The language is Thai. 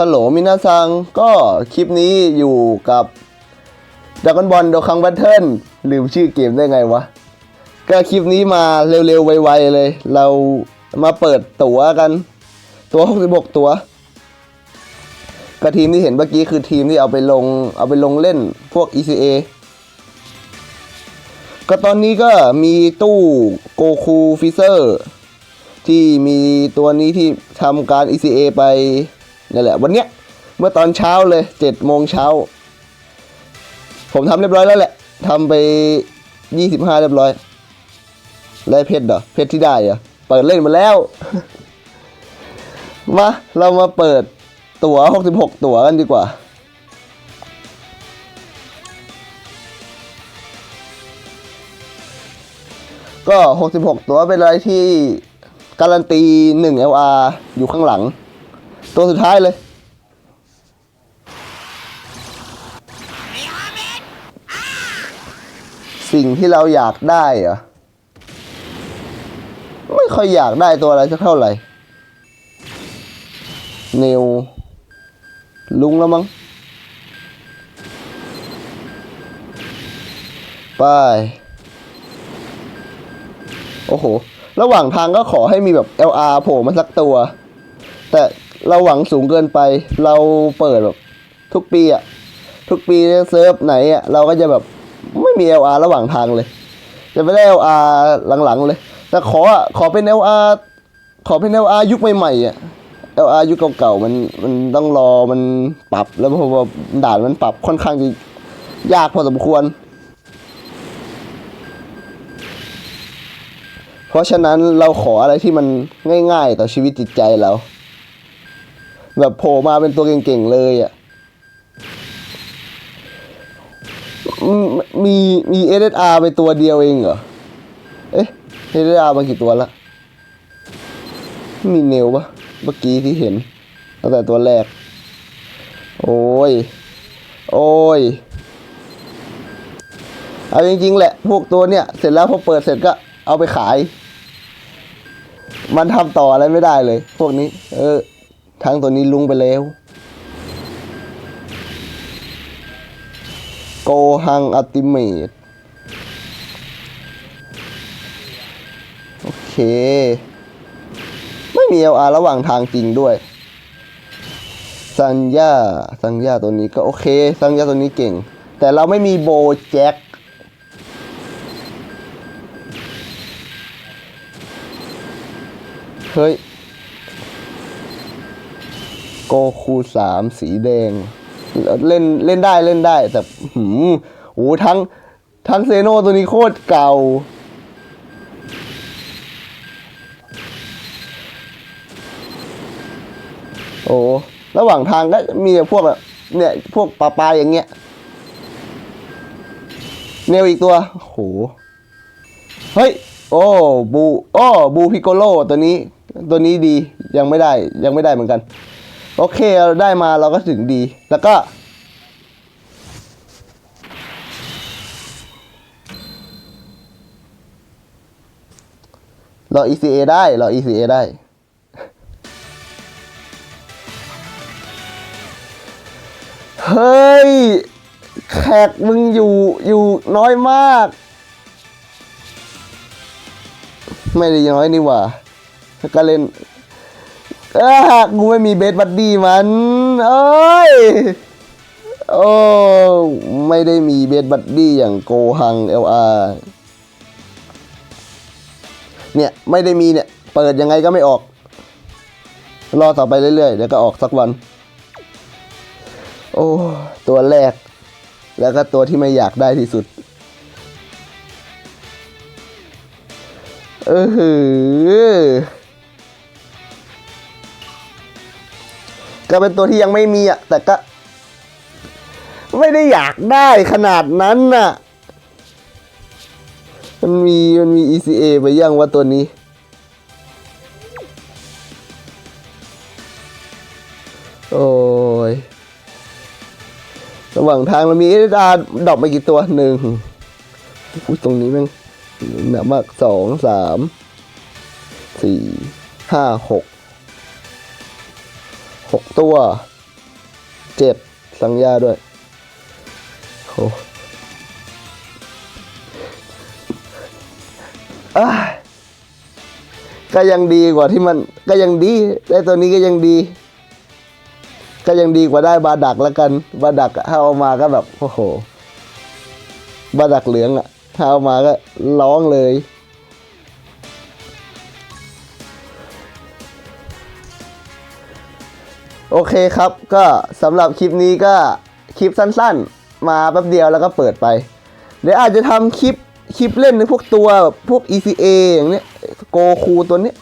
ฮัลโหลมินาซัง ก็คลิปนี้อยู่กับด r a กบอลโดคังแบทเทิลลืมชื่อเกมได้ไงวะ ก็คลิปนี้มาเร็วๆ ไวๆเลย เรามาเปิดตั๋วกัน ตั๋ว 66 ตั๋วก็ทีมที่เห็นเมื่อกี้คือทีมที่เอาไปลง เอาไปลงเล่นพวก ECA ก็ตอนนี้ก็มีตู้โกคูฟิเซอร์ ที่มีตัวนี้ที่ทำการ ECA ไป นี่แหละวันเนี้ยเมื่อตอนเช้าเลยเจ็ดโมงเช้า ผมทำเรียบร้อยแล้วแหละทำไปยี่สิบห้าเรียบร้อยได้เพชรเหรอเพชรที่ได้เหรอเปิดเล่นมาแล้วมาเรามาเปิดตั๋วหกสิบหกตั๋วกันดีกว่า ก็ 66 ตัวเป็นอะไรที่การันตี 1 LR อยู่ข้างหลัง ตัวสุดท้ายเลย สิ่งที่เราอยากได้เหรอะไม่ค่อยอยากได้ตัวอะไรสักเท่าไหร่ เนว ลุงแล้วมั้งไป โอ้โห ระหว่างทางก็ขอให้มีแบบ LR โผล่มาสักตัว แต่ เราหวังสูงเกินไป เราเปิดแบบทุกปีอะทุกปีเซิร์ฟไหนอะเราก็จะแบบไม่มี LR ระหว่างทางเลย จะไม่ได้ LR หลังๆเลย แต่ขออะขอเป็น LR ขอเป็น LR ยุคใหม่ๆอะ LR ยุคเก่าๆมันมันต้องรอมันปรับแล้วพอด่านมันปรับค่อนข้างจะยากพอสมควร เพราะฉะนั้นเราขออะไรที่มันง่ายๆ ต่อชีวิตจิตใจเรา แบบโผล่มาเป็นตัวเก่งๆเลยอะมีมีเอสอาร์ไปตัวเดียวเองเหรอ เอ๊ะเอสอาร์มากี่ตัวละ มีเนวปะเมื่อกี้ที่เห็นตั้งแต่ตัวแรก โอ้ย โอ้ย เอาจริงๆแหละ พวกตัวเนี้ยเสร็จแล้วพอเปิดเสร็จก็เอาไปขาย มันทำต่ออะไรไม่ได้เลย พวกนี้ เออ ทั้งตัวนี้ลุงไปแล้ว โกฮังอัติเมตโอเค ไม่มี LR ระหว่างทางจริงด้วยสัญญาสัญญาตัวนี้ก็โอเคสัญญาตัวนี้เก่ง แต่เราไม่มีโบแจ็คเฮ้ย โกคูสามสีแดง เล่นเล่นได้เล่นได้แต่หืมโอ้ทั้งทั้งเซโนตัวนี้โคตรเก่า โอ้ระหว่างทางก็มีพวกแบบเนี่ย พวกปลาปลาอย่างเงี้ยเนวอีกตัวโหเฮ้ย โอ้ บู โอ้ บูพิโกโลตัวนี้ ตัวนี้ดี ยังไม่ได้ ยังไม่ได้เหมือนกัน โอเคเราได้มาเราก็ถึงดี แล้วก็เรา ECA ได้เรา ECA ได้ เฮ้ย แขกมึงอยู่อยู่น้อยมาก ไม่ได้น้อยนี่หว่า ก็เล่น เออกูไม่มีเบสบัดดี้มัน เอ้ย โอ้ ไม่ได้มีเบสบัดดี้อย่างโกฮังเอลอาเนี่ย ไม่ได้มีเนี่ย เปิดยังไงก็ไม่ออก รอต่อไปเรื่อยๆ เดี๋ยวก็ออกสักวัน โอ้ ตัวแรก แล้วก็ตัวที่ไม่อยากได้ที่สุด เออ ก็เป็นตัวที่ยังไม่มีอะ แต่ก็ ไม่ได้อยากได้ขนาดนั้นน่ะ มันมีมันมี ECA ไปยังว่าตัวนี้ โอ้ย ระหว่างทางเรามีเอดาดอกไปกี่ตัวหนึ่งอุ้ยตรงนี้แม่งหนามากสองสามสี่ห้าหก กตัว เจ็ดสังยาด้วยโหอ้ก็ยังดีกว่าที่มันก็ยังดี ได้ตัวนี้ก็ยังดี ก็ยังดีกว่าได้บาดักแล้วกัน บาดักถ้าเอามาก็แบบโอ้โห บาดักเหลืองอะถ้าเอามาก็ร้องเลย โอเคครับ ก็สำหรับคลิปนี้ก็คลิปสั้นๆ มาแป๊บเดียวแล้วก็เปิดไป เดี๋ยวอาจจะทำคลิปคลิปเล่นในพวกตัวแบบพวก ECA อย่างเนี้ยโกคูตัวเนี้ย